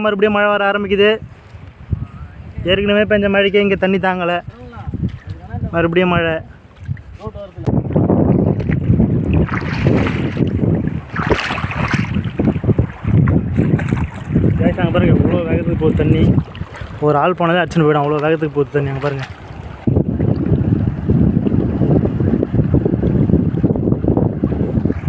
மறுபடியும் மழை வர ஆரம்பிக்குது. ஏற்கனவே பெஞ்ச மழைக்கு இங்கே தண்ணி தாங்கலை. மறுபடியும் மழை. Guys, பாருங்கள் பாருங்க இவ்வளோ வேகத்துக்கு போகுது தண்ணி. ஒரு ஆள் போனதே அடிச்சுன்னு போயிடும். அவ்வளோ வேகத்துக்கு போகுது தண்ணி அங்கே பாருங்க.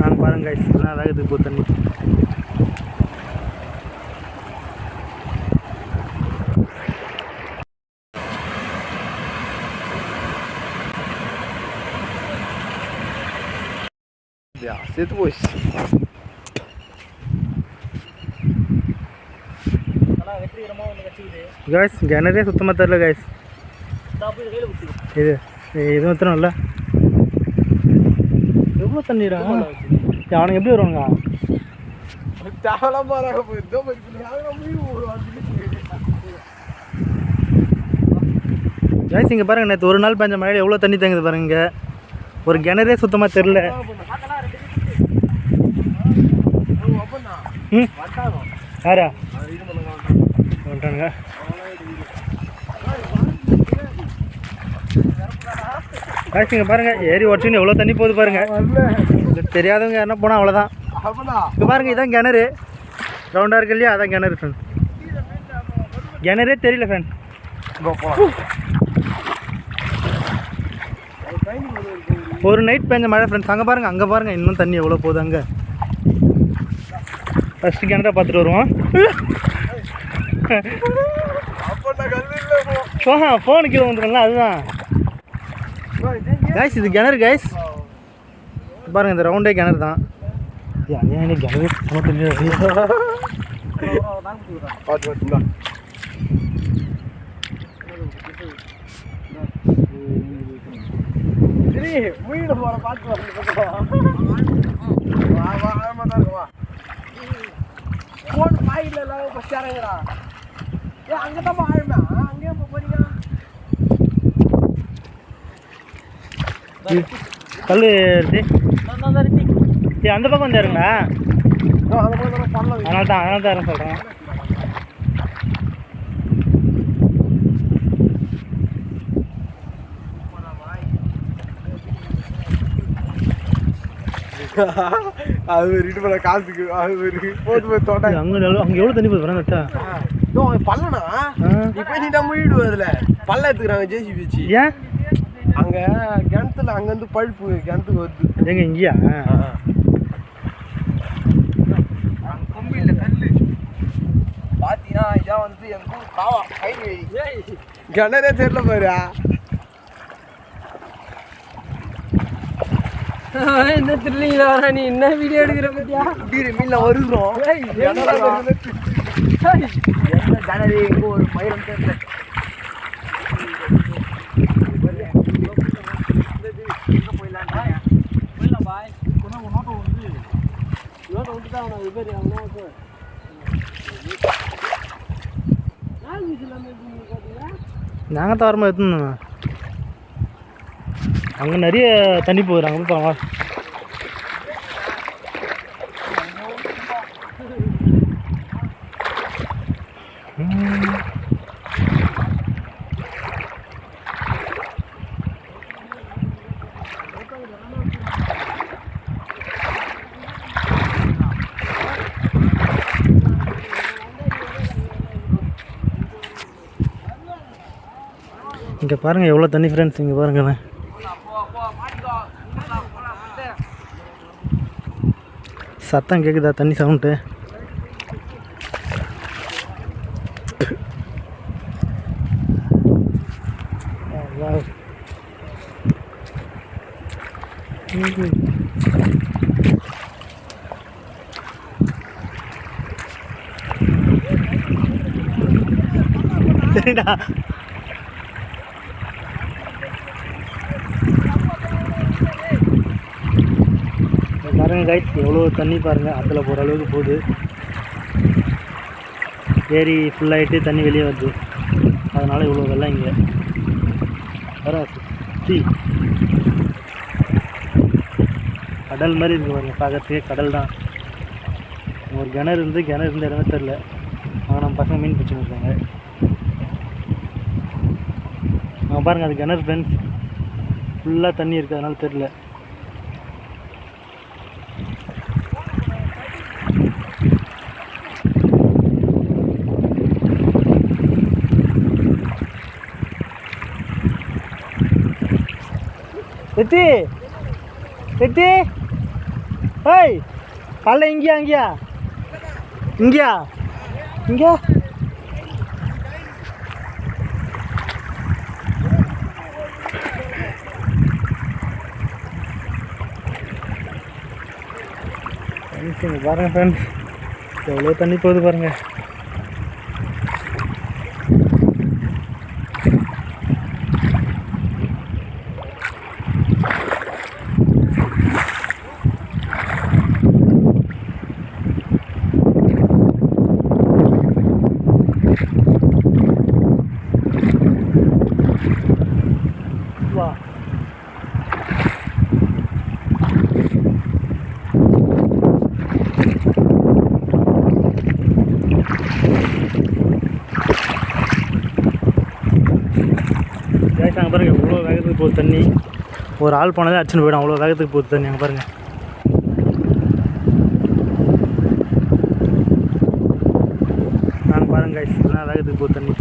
நாங்கள் பாருங்க guys, வேகத்துக்கு போகுது தண்ணி. செத்து போச்சு காய்ஸ் கிணறே சுத்தமாக தெரில காய்ஸ் இது இது மாத்திரம் இல்லை எவ்வளோ தண்ணீரா அவனுக்கு எப்படி போயிருந்தோம் காய்ஸ் இங்கே பாருங்க நேற்று ஒரு நாள் பெஞ்ச மழையில் எவ்வளோ தண்ணி தேங்குது பாருங்க. ஒரு கிணறே சுத்தமாக தெரில ம் யாரா வந்துட்டானுங்க இங்கே பாருங்க ஏரி உடச்சுன்னு எவ்வளோ தண்ணி போகுது பாருங்க தெரியாதவங்க யாருன்னா போனால் அவ்வளோதான் அவனா பாருங்க இதான் கிணறு ரவுண்டாக இருக்கு இல்லையா அதான் கிணறு ஃப்ரெண்ட் கிணறே தெரியல ஃப்ரெண்ட் ஒரு நைட் பெஞ்ச மழை ஃப்ரெண்ட்ஸ் அங்கே பாருங்க அங்கே பாருங்க இன்னும் தண்ணி எவ்வளோ போகுது அங்கே ஃபஸ்ட்டு கிணற பார்த்துட்டு வருவோம். அப்பனா ஃபோன் ஃபோனு கீழே வந்துடும்ல அதுதான். கைஸ் இது கிணறு கைஸ் பாருங்க இந்த ரவுண்டே கிணறு தான். இது அநியாயம் கிணறு வா தெரியல பாத்து பாத்துங்களா சரி மீன் போற பாத்து வா வா ஆமா தான் வா போன் இறங்குறா ஏ அங்க தான் ஆழுமா அங்கே போறீங்க. கல் ஏய், அந்த பக்கம் வந்து பண்ணலாம் அதனால தான் அதனால தான் சொல்கிறேன் அது ஒரு இட்டு பண்ண காசுக்கு அது போட்டு போய் தோட்டா. அங்கே அங்கே எவ்வளோ தண்ணி போகுது பல்லனா நீ போய் நீட்டா முழிடுவ அதுல. பல்ல எடுத்துக்கிறாங்க ஜேசிபி வச்சு. ஏன்? அங்க கிணத்துல அங்க இருந்து பழுப்பு கிணத்துக்கு வருது. எங்க இங்கேயா? கொம்பில்ல கல்லு பாத்தீங்கன்னா இதான் வந்து எங்க ஊர் காவா. கைது கிணறே தெரியல பாரு. என்ன திருலிங்களா வர நீ என்ன வீடியோ எடுக்கிற பத்தியா? பீரி மீன்ல வருகிறோம் எந்த கிணறு எங்க ஒரு மயிரம் தெரியல போயிடலாம் பாய் நோட்டை விட்டு தான் அவனை ரிப்பேர் அவனா நாங்கள் வரும்போது எடுத்துருந்தோம் அங்கே நிறைய தண்ணி போகுது அங்கே போய் இங்கே பாருங்கள் எவ்வளோ தண்ணி ஃப்ரெண்ட்ஸ் இங்கே பாருங்களேன். சத்தம் கேட்குதா தண்ணி சவுண்டு சரிடா. பாருங்கள் கைஸ் எவ்வளோ தண்ணி பாருங்கள் அதில் போகிற அளவுக்கு போகுது. ஏரி ஃபுல்லாகிட்டு தண்ணி வெளியே வருது. அதனால் இவ்வளோ வெள்ளம் இங்கே. வர சுற்றி கடல் மாதிரி இருக்குது பாருங்கள் பார்க்கறதுக்கே கடல் தான். ஒரு கிணறு இருந்து கிணறு இருந்த இடமே தெரில ஆனால் நம்ம பசங்க மீன் பிடிச்சி இருக்காங்க. பாருங்கள் அது கிணறு ஃப்ரெண்ட்ஸ் ஃபுல்லாக தண்ணி இருக்குது அதனால தெரில வெத்தி வெத்தி ஏய் பல்ல இங்கேயா இங்கேயா? இங்கேயா? இங்கே ஃப்ரெண்ட்ஸ் இங்கே பாருங்கள் ஃப்ரெண்ட்ஸ் எவ்வளோ தண்ணி போகுது பாருங்கள் வா. கேஸ் அங்கே பாருங்கள் இவ்வளோ வேகத்துக்கு போகுது தண்ணி. ஒரு ஆள் போனதே அடிச்சுன்னு போயிடும் அவ்வளோ வேகத்துக்கு போகுது தண்ணி அங்கே பாருங்கள் நான் பாருங்க என்ன வேகத்துக்கு போகுது தண்ணி.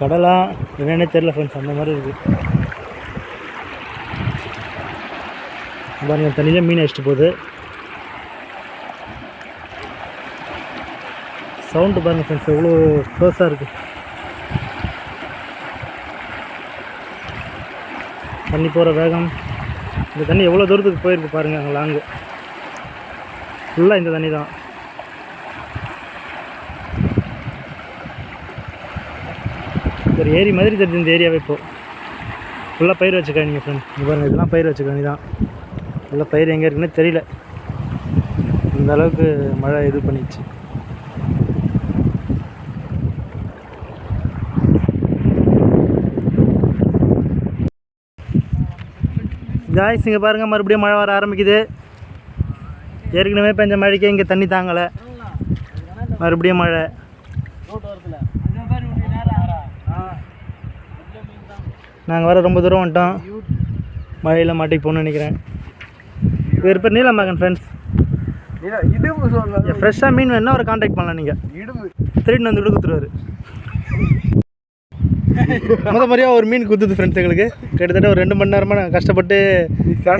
கடலா என்னன்னே தெரில ஃப்ரெண்ட்ஸ் அந்த மாதிரி இருக்குது பாருங்கள் தண்ணியிலே மீன் அடிச்சிட்டு போகுது. சவுண்டு பாருங்க ஃப்ரெண்ட்ஸ் எவ்வளோ க்ளோஸாக இருக்குது தண்ணி போகிற வேகம். இந்த தண்ணி எவ்வளோ தூரத்துக்கு போயிருக்கு பாருங்கள் அங்கே லாங்கு ஃபுல்லாக இந்த தண்ணி தான் ஒரு ஏரி மாதிரி தெரியுது இந்த ஏரியாவே இப்போது ஃபுல்லாக பயிர் வச்சுக்காதீங்க ஃப்ரெண்ட் இங்கே பாருங்கள் இதெல்லாம் பயிர் வச்சுக்காங்க தான் ஃபுல்லாக பயிர் எங்கே இருக்குன்னு தெரியல. இந்த அளவுக்கு மழை இது பண்ணிடுச்சு ஜாய்ஸ் இங்கே பாருங்கள் மறுபடியும் மழை வர ஆரம்பிக்குது. ஏற்கனவே பெஞ்ச மழைக்கே இங்கே தண்ணி தாங்கலை. மறுபடியும் மழை. நாங்கள் வர ரொம்ப தூரம் வந்துட்டோம். மழையில் மாட்டிக்கு போகணும்னு நினைக்கிறேன். இவர் பேர் நீலமகன் ஃப்ரெண்ட்ஸ் இல்ல, இடுப்பு சொல்ல ஃப்ரெஷ்ஷாக மீன் வேணா ஒரு காண்டாக்ட் பண்ணலாம் நீங்கள் திருடின்னு வந்து விட கொடுத்துருவாரு முத மாதிரியாக ஒரு மீன் குத்துது ஃப்ரெண்ட்ஸ் எங்களுக்கு. கிட்டத்தட்ட ஒரு ரெண்டு மணி நேரமாக நாங்கள் கஷ்டப்பட்டு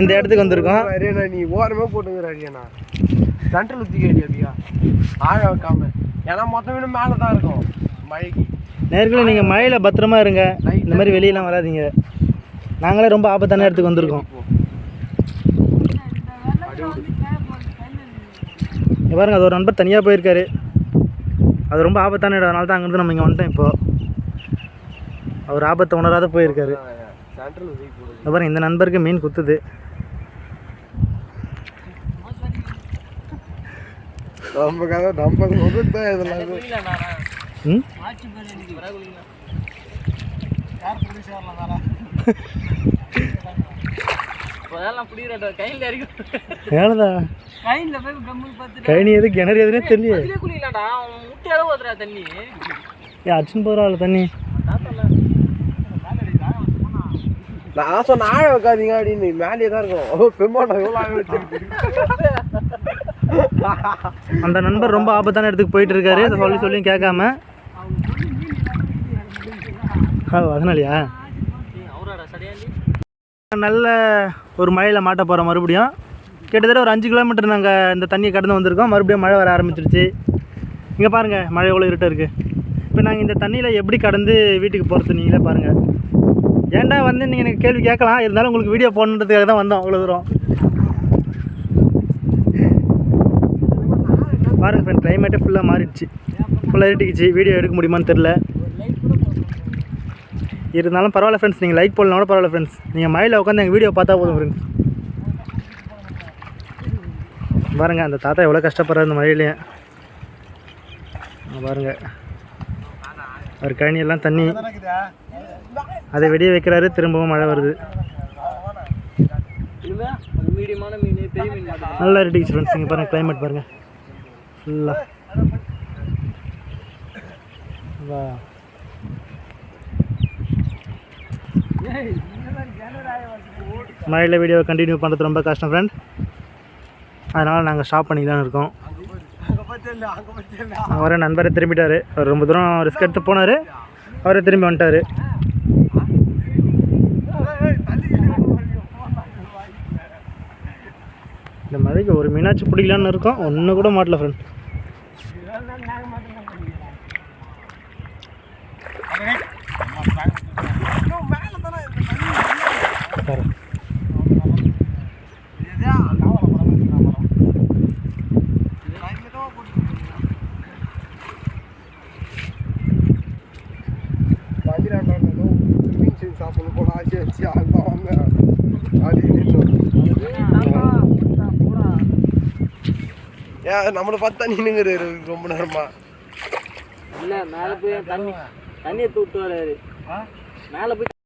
இந்த இடத்துக்கு வந்திருக்கோம். நீ ஓரமே போட்டுங்கிற அரியண்ணா சென்ட்ரல் ஊற்றிக்க அடியா ஆழ வைக்காம. ஏன்னா மொத்த மீனும் மேலே தான் இருக்கும். மழைக்கு நேர்களை நீங்கள் மழையில் பத்திரமா இருங்க. இந்த மாதிரி வெளியெல்லாம் வராதீங்க. நாங்களே ரொம்ப ஆபத்தான இடத்துக்கு வந்திருக்கோம். இங்க பாருங்க அது ஒரு நண்பர் தனியாக போயிருக்காரு. அது ரொம்ப ஆபத்தான இடம். அதனால தான் அங்கேருந்து நம்ம இங்கே வந்துட்டோம் இப்போ. அவர் ஆபத்தை உணராத போயிருக்காரு. பாருங்க இந்த நண்பருக்கு மீன் குத்துது. நம்ம கதை நம்ம இதெல்லாம் ம்? கழனி எது கிணறு எதுனே தெரியல அதிலே தண்ணி அடிச்சுன்னு போகிறாள் தண்ணி. நான் சொன்ன ஆழ வைக்காதீங்க அப்படின்னு மேலேயே தான் இருக்கும் ஓ பெருமாண்டா எவ்வளோ ஆழ வச்சிருக்கு அந்த நண்பர் ரொம்ப ஆபத்தான இடத்துக்கு போயிட்டு இருக்காரு. அதை சொல்லி சொல்லி கேட்காம. அதனாலயா நல்ல ஒரு மழையில் மாட்ட போகிறோம் மறுபடியும். கிட்டத்தட்ட ஒரு அஞ்சு கிலோமீட்டர் நாங்கள் இந்த தண்ணியை கடந்து வந்திருக்கோம். மறுபடியும் மழை வர ஆரம்பிச்சிருச்சு. இங்கே பாருங்கள் மழை எவ்வளோ இருட்டாக இருக்குது இப்போ நாங்கள் இந்த தண்ணியில் எப்படி கடந்து வீட்டுக்கு போகிறது நீங்களே பாருங்கள் ஏன்டா வந்து நீங்கள் எனக்கு கேள்வி கேட்கலாம். இருந்தாலும் உங்களுக்கு வீடியோ போடணுன்றதுக்காக தான் வந்தோம். அவ்வளோ தூரம். பாருங்க ஃப்ரெண்ட் கிளைமேட்டே ஃபுல்லாக மாறிடுச்சு. ஃபுல்லாக இருட்டிக்குச்சு. வீடியோ எடுக்க முடியுமான்னு தெரில இருந்தாலும் பரவாயில்ல ஃப்ரெண்ட்ஸ் நீங்கள் லைக் போடலாம் கூட பரவாயில்ல ஃப்ரெண்ட்ஸ் நீங்கள் மழையில் உட்காந்து எங்கள் வீடியோ பார்த்தா போதும் ஃப்ரெண்ட்ஸ் பாருங்க அந்த தாத்தா எவ்வளோ கஷ்டப்படுறாரு இந்த மழையிலேயே பாருங்க. அவர் கழனி எல்லாம் தண்ணி அதை வெடிய வைக்கிறாரு. திரும்பவும் மழை வருது. நல்லா இருட்டுச்சு ஃப்ரெண்ட்ஸ் இங்கே பாருங்கள் கிளைமேட் பாருங்கள் வா மழையில் வீடியோவை கண்டினியூ பண்ணுறது ரொம்ப கஷ்டம் ஃப்ரெண்ட் அதனால் நாங்கள் ஸ்டாப் பண்ணிக்கலாம்னு இருக்கோம் அவரை நண்பரை திரும்பிட்டார் அவர் ரொம்ப தூரம் ரிஸ்க் எடுத்து போனார் அவரே திரும்பி வந்துட்டார் இந்த மழைக்கு ஒரு மீனாச்சும் பிடிக்கலான்னு இருக்கோம் ஒன்று கூட மாட்டல ஃப்ரெண்ட் ஏன் நம்மளை பார்த்தா நின்னுங்கிறாரு ரொம்ப நேரமா. இல்லை மேலே போய் தண்ணி தண்ணியை தூட்டு வராரு. மேலே போய்